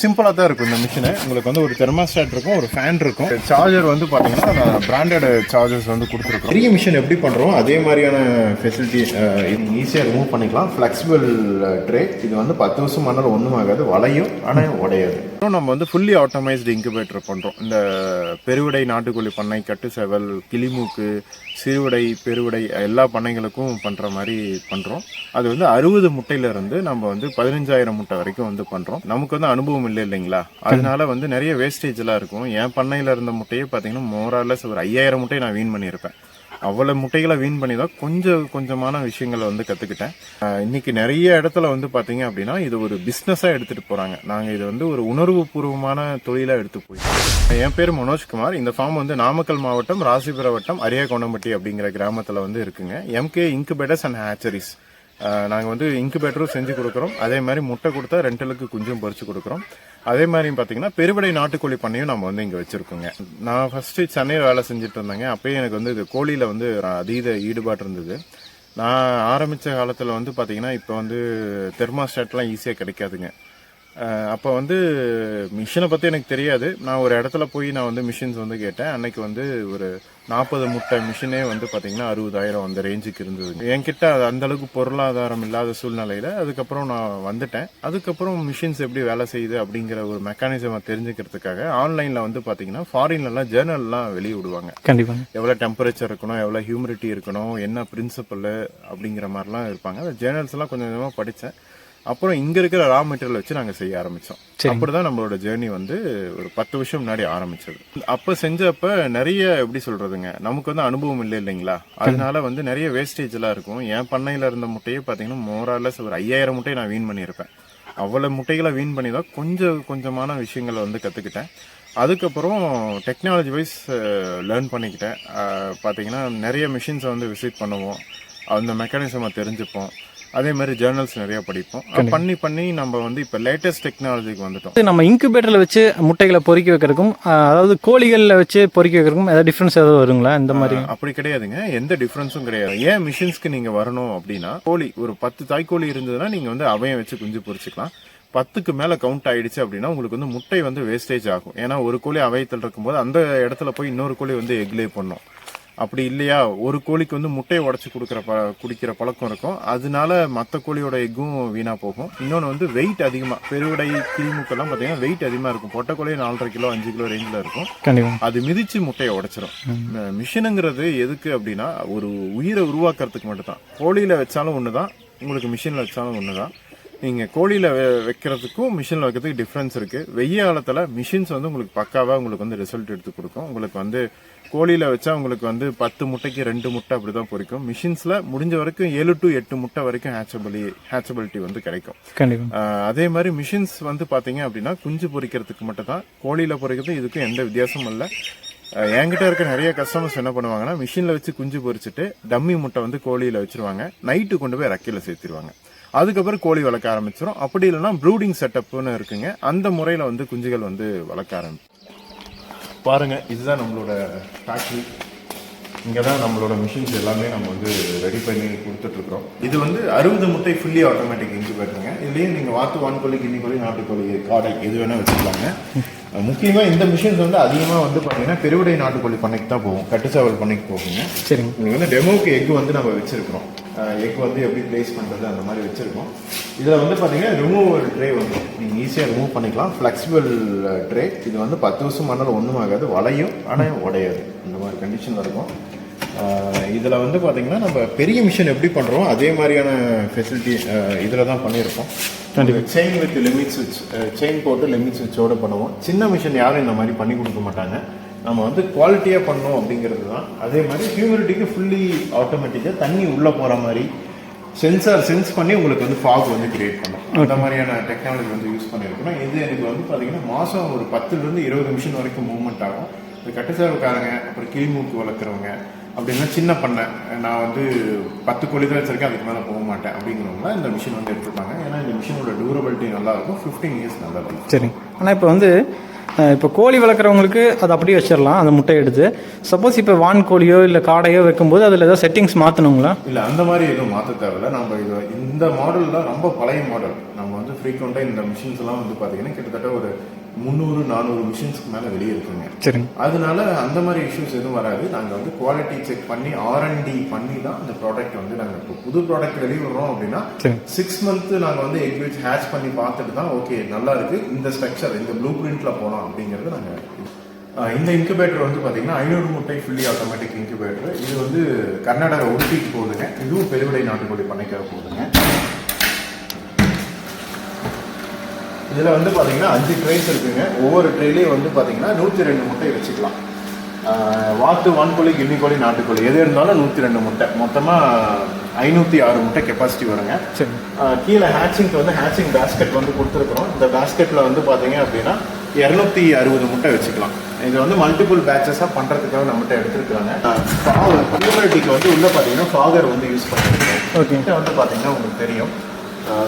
சிம்பிளாக தான் இருக்கும் இந்த மிஷினு உங்களுக்கு வந்து ஒரு தெர்மாஸ்டாட் இருக்கும் ஒரு ஃபேன் இருக்கும். சார்ஜர் வந்து பார்த்தீங்கன்னா பிராண்டட் சார்ஜர்ஸ் வந்து கொடுத்துருக்கோம் பெரிய மிஷின் எப்படி பண்ணுறோம் அதே மாதிரியான ஃபெசிலிட்டி ஈஸியாக ரிமூவ் பண்ணிக்கலாம். ஃப்ளெக்சிபிள் ட்ரே இது வந்து பத்து வருஷம் மணல் ஒன்றும் ஆகாது வளையும் ஆனால் உடையாது. அப்புறம் நம்ம வந்து ஃபுல்லி ஆட்டோமைஸ்டு இன்குபேட்டர் பண்ணுறோம் இந்த பெருவிடை நாட்டுக்கோழி பண்ணை கட்டு செவல் கிளிமூக்கு சிறுவிடை பெருவிடை எல்லா பண்ணைகளுக்கும் பண்ணுற மாதிரி பண்ணுறோம் அது வந்து அறுபது முட்டையிலேருந்து நம்ம வந்து பதினஞ்சாயிரம் முட்டை வரைக்கும் வந்து பண்ணுறோம் நமக்கு வந்து அனுபவம் இல்லை இல்லைங்களா? அதனால வந்து நிறைய வேஸ்டேஜ்லாம் இருக்கும். என் பண்ணையில் இருந்த முட்டையே பார்த்தீங்கன்னா மோராலஸ் ஒரு ஐயாயிரம் முட்டையை நான் வீண் பண்ணியிருப்பேன். அவ்வளோ முட்டைகளை வீண் பண்ணி தான் கொஞ்சம் கொஞ்சமான விஷயங்களை வந்து கற்றுக்கிட்டேன் இன்னைக்கு நிறைய இடத்துல வந்து பார்த்தீங்க அப்படின்னா இது ஒரு பிஸ்னஸாக எடுத்துகிட்டு போகிறாங்க நாங்கள் இது வந்து ஒரு உணர்வுபூர்வமான தொழிலாக எடுத்து போய் என் பேர் மனோஜ்குமார் இந்த ஃபார்ம் வந்து நாமக்கல் மாவட்டம் ராசிபுரம் வட்டம் அரியாகொண்டம்பட்டி அப்படிங்கிற கிராமத்தில் வந்து இருக்குங்க. எம்கே இன்குபேட்டர்ஸ் அண்ட் ஹேச்சரிஸ் நாங்கள் வந்து இன்குபேட்டரும் செஞ்சு கொடுக்குறோம். அதே மாதிரி முட்டை கொடுத்தா ரெண்டலுக்கு குஞ்சும் பறித்து கொடுக்குறோம். அதே மாதிரி பார்த்தீங்கன்னா பெருவிடை நாட்டுக்கோழி பண்ணையும் நம்ம வந்து இங்கே வச்சுருக்கோங்க. நான் ஃபஸ்ட்டு சென்னையில் வேலை செஞ்சுட்டு இருந்தேங்க. அப்போயே எனக்கு வந்து இது கோழியில் வந்து அதீத ஈடுபாடு இருந்தது. நான் ஆரம்பித்த காலத்தில் வந்து பார்த்தீங்கன்னா இப்போ வந்து தெர்மாஸ்டாட்லாம் ஈஸியாக கிடைக்காதுங்க. அப்போ வந்து மிஷினை பற்றி எனக்கு தெரியாது. நான் ஒரு இடத்துல போய் நான் வந்து மிஷின்ஸ் வந்து கேட்டேன். அன்னைக்கு வந்து ஒரு நாற்பது முட்டை மிஷினே வந்து பார்த்தீங்கன்னா அறுபதாயிரம் அந்த ரேஞ்சுக்கு இருந்தது. என்கிட்ட அது அந்த அளவுக்கு பொருளாதாரம் இல்லாத சூழ்நிலையில் அதுக்கப்புறம் நான் வந்துட்டேன். அதுக்கப்புறம் மிஷின்ஸ் எப்படி வேலை செய்யுது அப்படிங்கிற ஒரு மெக்கானிசமை தெரிஞ்சுக்கிறதுக்காக ஆன்லைனில் வந்து பார்த்தீங்கன்னா ஃபாரின்லலாம் ஜேர்னல்லாம் வெளியே விடுவாங்க. கண்டிப்பாங்க. எவ்வளோ டெம்பரேச்சர் இருக்கணும் எவ்வளோ ஹியூமிடிட்டி இருக்கணும் என்ன பிரின்சிபல் அப்படிங்கிற மாதிரிலாம் இருப்பாங்க. அந்த ஜேர்னல்ஸ் எல்லாம் கொஞ்சம் கொஞ்சமாக படித்தேன் அப்புறம் இங்க இருக்கிற ரா மெட்டீரியல் வச்சு நாங்க செய்ய ஆரம்பிச்சோம். அப்படிதான் நம்மளோட ஜேர்னி வந்து ஒரு பத்து வருஷம் முன்னாடி ஆரம்பிச்சது. அப்ப செஞ்சப்ப நிறைய எப்படி சொல்றதுங்க நமக்கு வந்து அனுபவம் இல்லை இல்லைங்களா? அதனால வந்து நிறைய வேஸ்டேஜ் எல்லாம் இருக்கும். என் பண்ணையில இருந்த முட்டையே பாத்தீங்கன்னா மோராலஸ் ஒரு ஐயாயிரம் முட்டையை நான் வீண் பண்ணியிருப்பேன். அவ்வளவு முட்டைகளை வீண் பண்ணி தான் கொஞ்சம் கொஞ்சமான விஷயங்களை வந்து கத்துக்கிட்டேன். அதுக்கப்புறம் டெக்னாலஜி வைஸ் லேர்ன் பண்ணிக்கிட்டேன். பார்த்தீங்கன்னா நிறைய மிஷின்ஸை வந்து விசிட் பண்ணுவோம். அந்த மெக்கானிசமை தெரிஞ்சுப்போம். அதே மாதிரி ஜேர்னல்ஸ் நிறைய படிப்போம். பண்ணி பண்ணி நம்ம வந்து இப்போ லேட்டஸ்ட் டெக்னாலஜிக்கு வந்துட்டோம். நம்ம இன்குபேட்டரில் வச்சு முட்டைகளை பொறுக்கி வைக்கிறதுக்கும் அதாவது கோழிகளில் வச்சு பொறுக்கி வைக்கிறதுக்கும் ஏதாவது டிஃப்ரென்ஸ் ஏதாவது வருங்களா? இந்த மாதிரி. அப்படி கிடையாதுங்க. எந்த டிஃப்ரென்ஸும் கிடையாது. ஏன் மிஷின்ஸ்க்கு நீங்க வரணும் அப்படின்னா கோழி ஒரு பத்து தாய்க்கோழி இருந்ததுன்னா நீங்க வந்து அவையம் வச்சு குஞ்சு பொரிச்சுக்கலாம் பத்துக்கு மேல கவுண்ட் ஆயிடுச்சு அப்படின்னா உங்களுக்கு வந்து முட்டை வந்து வேஸ்டேஜ் ஆகும். ஏன்னா ஒரு கோழி அவையத்தில் இருக்கும்போது அந்த இடத்துல போய் இன்னொரு கோழி வந்து எக்லே பண்ணும் அப்படி இல்லையா? ஒரு கோழிக்கு வந்து முட்டையை உடச்சி கொடுக்குற ப குடிக்கிற பழக்கம் இருக்கும். அதனால மற்ற கோழியோட எக்கும் வீணா போகும். இன்னொன்று வந்து வெயிட் அதிகமாக பெருவிடை கிளிமுக்கெல்லாம் பார்த்தீங்கன்னா வெயிட் அதிகமாக இருக்கும். பொட்டை கோழி நாலரை கிலோ அஞ்சு கிலோ ரேஞ்சில் இருக்கும். அது மிதிச்சு முட்டையை உடைச்சிரும். மிஷினுங்கிறது எதுக்கு அப்படின்னா ஒரு உயிரை உருவாக்குறதுக்கு மட்டும்தான். கோழியில வச்சாலும் ஒண்ணுதான் உங்களுக்கு மிஷின்ல வச்சாலும் ஒண்ணுதான். நீங்க கோழியில வைக்கிறதுக்கும் மிஷின்ல வைக்கிறதுக்கு டிஃப்ரென்ஸ் இருக்கு. வெய்ய காலத்துல மிஷின்ஸ் வந்து உங்களுக்கு பக்காவா உங்களுக்கு வந்து ரிசல்ட் எடுத்து கொடுக்கும். உங்களுக்கு வந்து கோழியில வச்சா உங்களுக்கு வந்து பத்து முட்டைக்கு ரெண்டு முட்டை அப்படிதான் பொரிக்கும் மிஷின்ஸ்ல முடிஞ்ச வரைக்கும் ஏழு டு எட்டு முட்டை வரைக்கும் ஹேச்சபிளி ஹேச்சபிலிட்டி வந்து கிடைக்கும். அதே மாதிரி மிஷின்ஸ் வந்து பாத்தீங்க அப்படின்னா குஞ்சு பொரிக்கிறதுக்கு மட்டும் தான் கோழியில பொரிக்கிறது இதுக்கும் எந்த வித்தியாசமும் இல்லை. என்கிட்ட இருக்க நிறைய கஸ்டமர்ஸ் என்ன பண்ணுவாங்கன்னா மிஷின்ல வச்சு குஞ்சு பொரிச்சிட்டு டம்மி முட்டை வந்து கோழியில வச்சிருவாங்க. நைட்டு கொண்டு போய் ரக்கையில சேர்த்திருவாங்க. அதுக்கப்புறம் கோழி வளர்க்க ஆரம்பிச்சிடும் அப்படி இல்லைன்னா ப்ரூடிங் செட்டப்னு இருக்குங்க. அந்த முறையில வந்து குஞ்சுகள் வந்து வளர்க்க ஆரம்பிக்கும். பாருங்க இதுதான் நம்மளோட ஃபேக்ட்ரி இங்கே தான் நம்மளோட மிஷின்ஸ் எல்லாமே நம்ம வந்து ரெடி பண்ணி கொடுத்துட்ருக்குறோம். இது வந்து அறுபது முட்டை ஃபுல்லி ஆட்டோமேட்டிக் இன்குபேட்டருங்க இதுலேயும் நீங்கள் வாத்து வான்கோழி கிண்ணி கோழி நாட்டுக்கோழி காடை எது வேணால் வச்சுக்கலாங்க. முக்கியமாக இந்த மிஷின்ஸ் வந்து அதிகமாக வந்து பார்த்தீங்கன்னா பெருவிடை நாட்டுக்கோழி பண்ணைக்கு தான் போகும். கட்டுச்சாவல் பண்ணைக்கு போகுங்க. சரிங்க. உங்களுக்கு வந்து டெமோக்கு எக் வந்து நம்ம வச்சிருக்கிறோம். எக் வந்து எப்படி ப்ளேஸ் பண்ணுறது அந்த மாதிரி வச்சிருக்கோம். இதில் வந்து பார்த்தீங்கன்னா ரிமூவல் ட்ரே வந்து நீங்கள் ஈஸியாக ரிமூவ் பண்ணிக்கலாம். ஃப்ளெக்சிபிள் ட்ரே இது வந்து பத்து வருஷம் மணல் ஒன்றும் ஆகாது. வளையும் ஆனால் உடையாது. இந்த மாதிரி கண்டிஷனில் இருக்கும். இதில் வந்து பார்த்தீங்கன்னா நம்ம பெரிய மிஷின் எப்படி பண்ணுறோம் அதே மாதிரியான ஃபெசிலிட்டி இதில் தான் பண்ணியிருக்கோம். செயின் வித் லிமிட் சுவிட்ச் செயின் போட்டு லிமிட் சுவிட்சோட பண்ணுவோம். சின்ன மிஷின் யாரும் இந்த மாதிரி பண்ணி கொடுக்க மாட்டாங்க. நம்ம வந்து குவாலிட்டியாக பண்ணோம் அப்படிங்கிறது தான் அதே மாதிரி ஹியூமிடிட்டிக்கு ஃபுல்லி ஆட்டோமேட்டிக்காக தண்ணி உள்ளே போகிற மாதிரி சென்சார் சென்ஸ் பண்ணி உங்களுக்கு வந்து ஃபாக் வந்து கிரியேட் பண்ணும். அந்த மாதிரியான டெக்னாலஜி வந்து யூஸ் பண்ணியிருக்கோம் இது எனக்கு வந்து பார்த்தீங்கன்னா மாதம் ஒரு பத்துலேருந்து இருபது மிஷின் வரைக்கும் மூவ்மெண்ட் ஆகும். இந்த கட்டுச்சாவுக்காரங்க அப்புறம் கிளிமூக்கு வளர்க்குறவங்க அப்படின்னா சின்ன பண்ணை. நான் வந்து பத்து கோழி தான் வச்சிருக்கேன் அதுக்கு மேலே போக மாட்டேன் அப்படிங்கிறவங்க இந்த மிஷின் வந்து எடுத்துப்பாங்க. ஏன்னா இந்த மிஷினோட டியூரபிலிட்டி நல்லா இருக்கும் ஃபிஃப்டீன் இயர்ஸ் நல்லா இருக்கும் சரிங்க. ஆனால் இப்போ வந்து இப்போ கோழி வளர்க்குறவங்களுக்கு அதை அப்படியே வச்சிடலாம் அந்த முட்டையை எடுத்து. சப்போஸ் இப்போ வான் கோழியோ இல்லை காடையோ வைக்கும்போது அதில் ஏதாவது செட்டிங்ஸ் மாற்றணுங்களா இல்லை அந்த மாதிரி எதுவும் மாற்ற தேவையில்ல. நம்ம இது இந்த மாடலில் ரொம்ப பழைய மாடல் நம்ம வந்து ஃப்ரீக்வெண்ட்டாக இந்த மிஷின்ஸ்லாம் வந்து பார்த்தீங்கன்னா கிட்டத்தட்ட ஒரு முந்நூறு நானூறு மிஷின்ஸ்க்கு மேலே வெளியே இருக்குங்க. சரிங்க அதனால அந்த மாதிரி இஷ்யூஸ் எதுவும் வராது. நாங்கள் வந்து குவாலிட்டி செக் பண்ணி ஆர்என்டி பண்ணி தான் அந்த ப்ராடக்ட் வந்து நாங்கள் இப்போ புது ப்ராடக்ட் வெளியிடுறோம் அப்படின்னா சரி. சிக்ஸ் மந்த் நாங்கள் வந்து எக் வச்சு ஹேட்ச் பண்ணி பார்த்துட்டு தான் ஓகே நல்லா இருக்கு. இந்த ஸ்ட்ரக்சர் இந்த ப்ளூ பிரிண்ட்ல போகலாம் அப்படிங்கிறது நாங்கள் இந்த இன்குபேட்டர் வந்து பார்த்தீங்கன்னா ஐநூறு முட்டை ஃபுல்லி ஆட்டோமேட்டிக் இன்குபேட்டர் இது வந்து கர்நாடகா உடுப்பிக்கு போகுதுங்க. இதுவும் பெருவிடை நாட்டுக்கோழி பண்ணைக்காக போகுதுங்க. இதில் வந்து பார்த்தீங்கன்னா அஞ்சு ட்ரேஸ் இருக்குங்க. ஒவ்வொரு ட்ரேலையும் வந்து பார்த்தீங்கன்னா நூற்றி ரெண்டு முட்டை வச்சுக்கலாம். வாத்து வான்கோழி கிண்ணிக்கோழி நாட்டுக்கோழி எது இருந்தாலும் நூற்றி ரெண்டு முட்டை. மொத்தமாக ஐநூற்றி ஆறு முட்டை கெப்பாசிட்டி வருங்க. கீழே ஹேட்சிங்க்கு வந்து ஹேட்சிங் பேஸ்கெட் வந்து கொடுத்துருக்குறோம். இந்த பேஸ்கெட்டில் வந்து பார்த்தீங்க அப்படின்னா இரநூத்தி அறுபது முட்டை வச்சுக்கலாம். இது வந்து மல்டிபிள் பேட்சஸாக பண்ணுறதுக்காக நம்மகிட்ட எடுத்துருக்காங்க ஹியூமிடிட்டிக்கு வந்து உள்ளே பார்த்தீங்கன்னா ஃபாகர் வந்து யூஸ் பண்ணியிருக்கோம் ஓகே. வந்து பார்த்தீங்கன்னா உங்களுக்கு தெரியும்.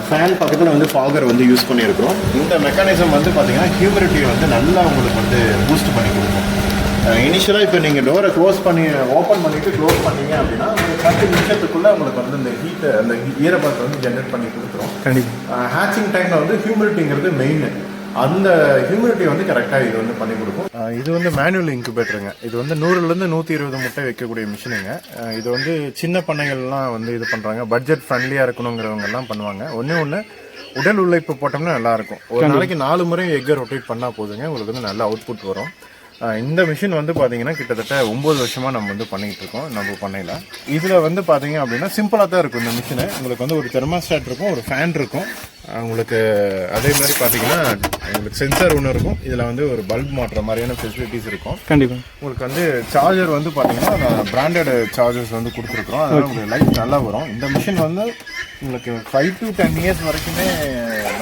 ஃபேன் பக்கத்தில் வந்து ஃபாகர் வந்து யூஸ் பண்ணியிருக்கிறோம். இந்த மெக்கானிசம் வந்து பார்த்தீங்கன்னா ஹியூமிடிட்டியை வந்து நல்லா உங்களுக்கு வந்து பூஸ்ட் பண்ணி கொடுக்கும். இனிஷியலாக இப்போ நீங்கள் டோரை க்ளோஸ் பண்ணி ஓப்பன் பண்ணிவிட்டு க்ளோஸ் பண்ணீங்க அப்படின்னா ஒரு பத்து நிமிஷத்துக்குள்ளே உங்களுக்கு வந்து இந்த ஹீட்டை அந்த ஈரப்பதத்தை வந்து ஜென்ரேட் பண்ணி கொடுத்துரும். கண்டிப்பாக ஹேச்சிங் டைமில் வந்து ஹியூமிடிட்டிங்கிறது மெயின் அந்த ஹியூமிடிட்டி வந்து கரெக்டாக இது வந்து பண்ணி கொடுக்கும். இது வந்து மேனுவல் இன்குபேட்டருங்க இது வந்து நூறுலேருந்து நூற்றி இருபது முட்டை வைக்கக்கூடிய மிஷினுங்க இது வந்து சின்ன பண்ணைகள்லாம் வந்து இது பண்ணுறாங்க பட்ஜெட் ஃப்ரெண்ட்லியாக இருக்கணுங்கிறவங்க எல்லாம் பண்ணுவாங்க. ஒன்றே ஒன்று உடல் உழைப்பு போட்டோம்னா நல்லா இருக்கும் ஒரு நாளைக்கு நாலு முறை எக்கை ரொட்டேட் பண்ணால் போதுங்க. உங்களுக்கு வந்து நல்ல அவுட்புட் வரும். இந்த மிஷின் வந்து பார்த்தீங்கன்னா கிட்டத்தட்ட ஒம்பது வருஷமாக நம்ம வந்து பண்ணிகிட்டு இருக்கோம் நம்ம பண்ணையில். இதில் வந்து பார்த்தீங்க அப்படின்னா சிம்பிளாக தான் இருக்கும் இந்த மிஷினு உங்களுக்கு வந்து ஒரு தெர்மாஸ்டாட் இருக்கும் ஒரு ஃபேன் இருக்கும். உங்களுக்கு அதே மாதிரி பார்த்தீங்கன்னா உங்களுக்கு சென்சார் ஒன்று இருக்கும். இதில் வந்து ஒரு பல்ப் மாட்டுற மாதிரியான ஃபெசிலிட்டிஸ் இருக்கும். கண்டிப்பாக உங்களுக்கு வந்து சார்ஜர் வந்து பார்த்தீங்கன்னா பிராண்டட் சார்ஜர்ஸ் வந்து கொடுத்துருக்குறோம். அதனால உங்களுக்கு லைஃப் நல்லா வரும். இந்த மிஷின் வந்து உங்களுக்கு ஃபைவ் டு டென் இயர்ஸ் வரைக்குமே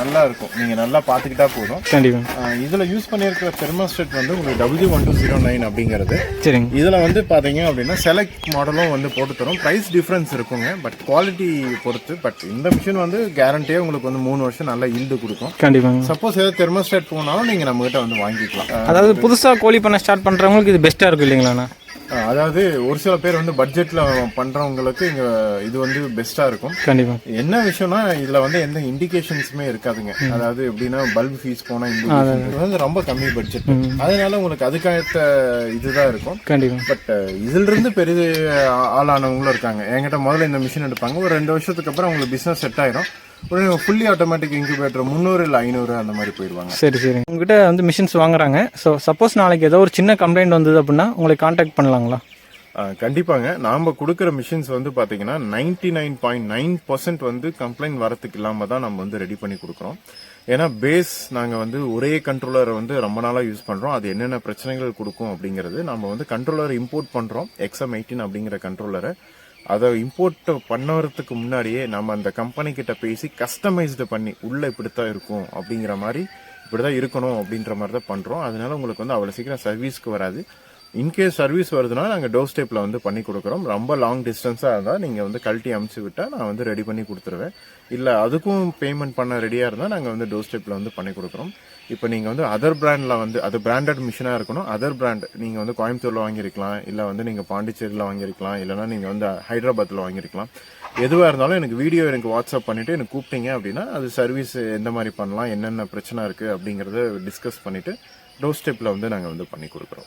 நல்லா இருக்கும் நீங்கள் நல்லா பார்த்துக்கிட்டா போதும். கண்டிப்பாக இதில் யூஸ் பண்ணியிருக்கிற தெர்மோஸ்டேட் வந்து உங்களுக்கு W one two zero nine அப்படிங்கிறது. சரிங்க. இதில் வந்து பார்த்தீங்க அப்படின்னா செலக்ட் மாடலும் வந்து போட்டு தரும். ப்ரைஸ் டிஃப்ரென்ஸ் இருக்குங்க. பட் குவாலிட்டி பொறுத்து பட் இந்த மிஷின் வந்து கேரண்டியாக உங்களுக்கு வந்து மூணு வருஷம் நல்ல ஈல்டு கொடுக்கும். கண்டிப்பாங்க சப்போஸ் ஏதாவது தெர்மோஸ்டேட் போனாலும் நீங்கள் நம்மகிட்ட வந்து வாங்கிக்கலாம். அதாவது புதுசாக கோழி பண்ண ஸ்டார்ட் பண்ணுறவங்களுக்கு இது பெஸ்ட்டாக இருக்கும் இல்லைங்களாண்ணா அதாவது ஒரு சில பேர் வந்து பட்ஜெட்டில் பண்ணுறவங்களுக்கு இங்கே இது வந்து பெஸ்ட்டாக இருக்கும். கண்டிப்பாக என்ன விஷயம்னா இதுல வந்து எந்த இண்டிகேஷன்ஸுமே இருக்காதுங்க. அதாவது எப்படின்னா பல்ப் ஃபீஸ் போனா. இது வந்து ரொம்ப கம்மி பட்ஜெட் அதனால உங்களுக்கு அதுக்கேற்ற இதுதான் இருக்கும். கண்டிப்பாக பட் இதுல இருந்து பெரிய ஆளானவங்களும் இருக்காங்க. என்கிட்ட முதல்ல இந்த மிஷின் எடுப்பாங்க. ஒரு ரெண்டு வருஷத்துக்கு அப்புறம் உங்களுக்கு பிசினஸ் செட் ஆயிரும். உடனே ஃபுல்லி ஆட்டோமேட்டிக் இன்குபேட்டர் முந்நூறு இல்லை ஐநூறு அந்த மாதிரி போயிடுவாங்க. சரி சரி. உங்ககிட்ட வந்து மிஷின்ஸ் வாங்குறாங்க. ஸோ சப்போஸ் நாளைக்கு ஏதோ ஒரு சின்ன கம்ப்ளைண்ட் வந்தது அப்படின்னா உங்களை காண்டாக்ட் பண்ணலாங்களா? கண்டிப்பாங்க. நாம கொடுக்குற மிஷின்ஸ் வந்து பாத்தீங்கன்னா ninety nine point nine percent வந்து கம்ப்ளைண்ட் வரத்துக்கு இல்லாம தான் நம்ம வந்து ரெடி பண்ணி கொடுக்குறோம். ஏன்னா பேஸ் நாங்க வந்து ஒரே கண்ட்ரோலரை வந்து ரொம்ப நாளா யூஸ் பண்றோம். அது என்னென்ன பிரச்சனைகள் கொடுக்கும் அப்படிங்கிறது நம்ம வந்து கண்ட்ரோலர் இம்போர்ட் பண்றோம். எக்ஸம் எயிட்டீன் அப்படிங்கிற கண்ட்ரோலரை அதை இம்போர்ட் பண்ணுறதுக்கு முன்னாடியே நம்ம அந்த கம்பெனிக்கிட்ட பேசி கஸ்டமைஸ்டு பண்ணி உள்ளே இப்படி தான் இருக்கும் அப்படிங்கிற மாதிரி இப்படி தான் இருக்கணும் அப்படின்ற மாதிரி தான் பண்ணுறோம் அதனால உங்களுக்கு வந்து அவ்வளோ சீக்கிரம் சர்வீஸ்க்கு வராது. இன்கேஸ் சர்வீஸ் வருதுன்னா நாங்கள் டோர் ஸ்டெப்பில் வந்து பண்ணி கொடுக்குறோம். ரொம்ப லாங் டிஸ்டன்ஸாக இருந்தால் நீங்கள் வந்து கழட்டி அமுச்சு விட்டால் நான் வந்து ரெடி பண்ணி கொடுத்துருவேன். இல்லை அதுக்கும் பேமெண்ட் பண்ண ரெடியாக இருந்தால் நாங்கள் வந்து டோர் ஸ்டெப்பில் வந்து பண்ணி கொடுக்குறோம். இப்போ நீங்கள் வந்து அதர் பிராண்டில் வந்து அது பிராண்டட் மிஷினாக இருக்கணும். அதர் பிராண்ட் நீங்கள் வந்து கோயம்புத்தூரில் வாங்கியிருக்கலாம். இல்லை வந்து நீங்கள் பாண்டிச்சேரியில் வாங்கியிருக்கலாம். இல்லைனா நீங்கள் வந்து ஹைதராபாத்தில் வாங்கியிருக்கலாம். எதுவாக இருந்தாலும் எனக்கு வீடியோ எனக்கு வாட்ஸ்அப் பண்ணிவிட்டு எனக்கு கூப்பிட்டீங்க அப்படின்னா அது சர்வீஸ் எந்த மாதிரி பண்ணலாம் என்னென்ன பிரச்சனை இருக்குது அப்படிங்கிறத டிஸ்கஸ் பண்ணிவிட்டு டோர் ஸ்டெப்பில் வந்து நாங்கள் வந்து பண்ணி கொடுக்குறோம்.